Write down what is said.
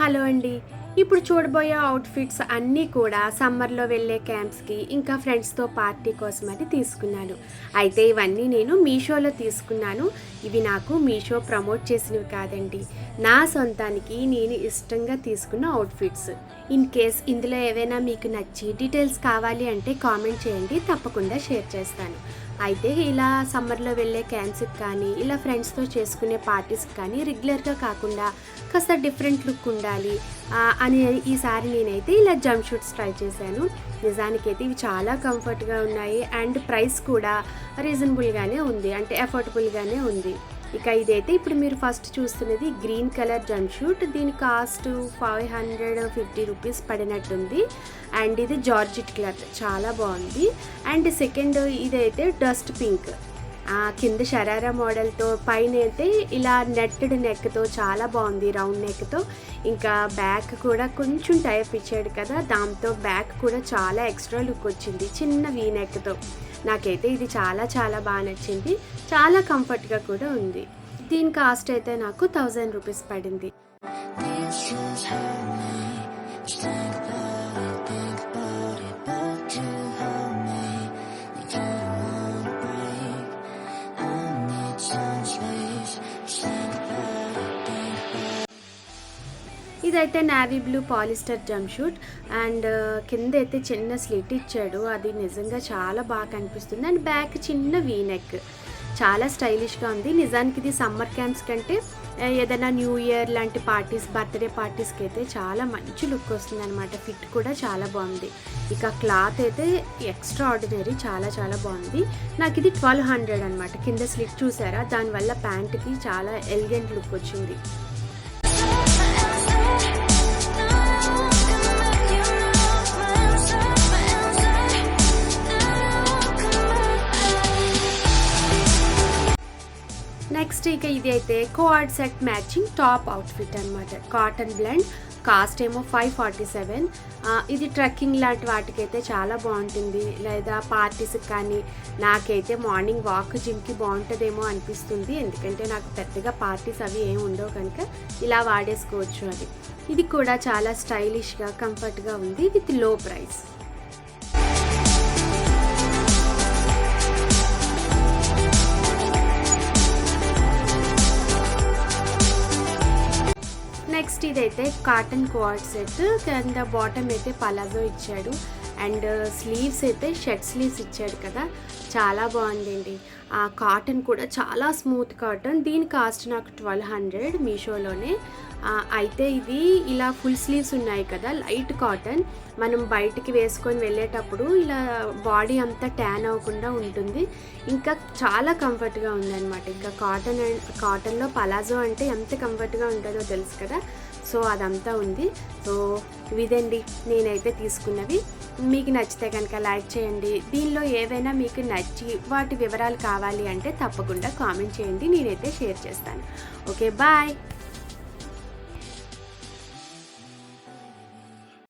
Hello అండి. ఇప్పుడు చూడబోయే అవుట్ఫిట్స్ అన్నీ కూడా సమ్మర్లో వెళ్ళే క్యాంప్స్కి ఇంకా ఫ్రెండ్స్తో పార్టీ కోసం అది తీసుకున్నాను. అయితే ఇవన్నీ నేను మీషోలో తీసుకున్నాను. ఇవి నాకు మీషో ప్రమోట్ చేసినవి కాదండి. నా సొంతానికి నేను ఇష్టంగా తీసుకున్న అవుట్ఫిట్స్ ఇన్ కేస్ ఇందులో ఏవైనా మీకు నచ్చి డీటెయిల్స్ కావాలి అంటే కామెంట్ చేయండి. తప్పకుండా షేర్ చేస్తాను. అయితే ఇలా సమ్మర్లో వెళ్ళే క్యాంప్స్కి కానీ ఇలా ఫ్రెండ్స్తో చేసుకునే పార్టీస్కి కానీ రెగ్యులర్గా కాకుండా కాస్త డిఫరెంట్ లుక్ ఉండాలి అని ఈసారి నేనైతే ఇలా జంప్ షూట్స్ ట్రై చేశాను. నిజానికైతే ఇవి చాలా కంఫర్ట్గా ఉన్నాయి అండ్ ప్రైస్ కూడా రీజనబుల్గానే ఉంది అంటే అఫోర్డబుల్గానే ఉంది. ఇక ఇదైతే ఇప్పుడు మీరు ఫస్ట్ చూస్తున్నది గ్రీన్ కలర్ జంప్ షూట్. దీని cost five hundred fifty rupees పడినట్టుంది. And ఇది జార్జిట్ క్లాత్. చాలా బాగుంది. అండ్ సెకండ్ ఇదైతే డస్ట్ పింక్. కింద షరారా మోడల్తో పైన అయితే ఇలా నెట్టెడ్ నెక్తో చాలా బాగుంది రౌండ్ నెక్తో. ఇంకా బ్యాక్ కూడా కొంచెం టైప్ ఇచ్చాడు కదా దాంతో బ్యాక్ కూడా చాలా ఎక్స్ట్రా లుక్ వచ్చింది చిన్న వీ నెక్తో. నాకైతే ఇది చాలా చాలా బాగా నచ్చింది చాలా కంఫర్ట్గా కూడా ఉంది. దీని కాస్ట్ అయితే నాకు థౌజండ్ రూపీస్ పడింది. అయితే navy blue polyester jumpsuit and కింద అయితే చిన్న స్లిట్ ఇచ్చాడు. అది నిజంగా చాలా బాగా కనిపిస్తుంది. అండ్ బ్యాక్ చిన్న వీ నెక్ చాలా స్టైలిష్గా ఉంది. నిజానికి ఇది సమ్మర్ క్యాంప్స్ కంటే uh, ఏదైనా న్యూ ఇయర్ లాంటి పార్టీస్ బర్త్డే పార్టీస్కి అయితే చాలా మంచి లుక్ వస్తుంది అనమాట ఫిట్ కూడా చాలా బాగుంది. ఇక క్లాత్ అయితే ఎక్స్ట్రా ఆర్డినరీ చాలా చాలా బాగుంది. నాకు ఇది ట్వెల్వ్ హండ్రెడ్ అనమాట కింద స్లిట్ చూసారా? దానివల్ల ప్యాంట్కి చాలా ఎలిగెంట్ లుక్ వచ్చింది. నెక్స్ట్ ఇక ఇది అయితే coord set matching top outfit అనమాట కాటన్ బ్లెండ్ కాస్ట్ ఏమో ఫైవ్ ఫార్టీ సెవెన్ ఇది ట్రెక్కింగ్ లాంటి వాటికైతే చాలా బాగుంటుంది. లేదా పార్టీస్కి కానీ నాకైతే మార్నింగ్ వాక్ జిమ్కి బాగుంటుందేమో అనిపిస్తుంది. ఎందుకంటే నాకు పెద్దగా పార్టీస్ అవి ఏమి ఉండవు కనుక ఇలా వాడేసుకోవచ్చు అది. ఇది కూడా చాలా స్టైలిష్గా కంఫర్ట్గా ఉంది. విత్లో ప్రైస్ ఇదైతే కాటన్ కోఆర్డ్ సెట్ కింద బాటమ్ అయితే పలాజో ఇచ్చాడు. అండ్ స్లీవ్స్ uh, అయితే షర్ట్ స్లీవ్స్ ఇచ్చాడు కదా. చాలా బాగుందండి. ఆ కాటన్ కూడా చాలా స్మూత్ కాటన్ దీని కాస్ట్ నాకు ట్వెల్వ్ హండ్రెడ్ మీషోలోనే. అయితే ఇది ఇలా ఫుల్ స్లీవ్స్ ఉన్నాయి కదా లైట్ కాటన్ మనం బయటికి వేసుకొని వెళ్ళేటప్పుడు ఇలా బాడీ అంతా ట్యాన్ అవ్వకుండా ఉంటుంది. ఇంకా చాలా కంఫర్ట్గా ఉందన్నమాట. ఇంకా కాటన్ అండ్ కాటన్లో పలాజో అంటే ఎంత కంఫర్ట్గా ఉంటుందో తెలుసు కదా? సో అదంతా ఉంది. సో ఇదండి నేనైతే తీసుకున్నవి. మీకు నచ్చితే కనుక లైక్ చేయండి. దీనిలో ఏవైనా మీకు నచ్చి వాటి వివరాలు కావాలి అంటే తప్పకుండా కామెంట్ చేయండి. నేనైతే షేర్ చేస్తాను. Okay bye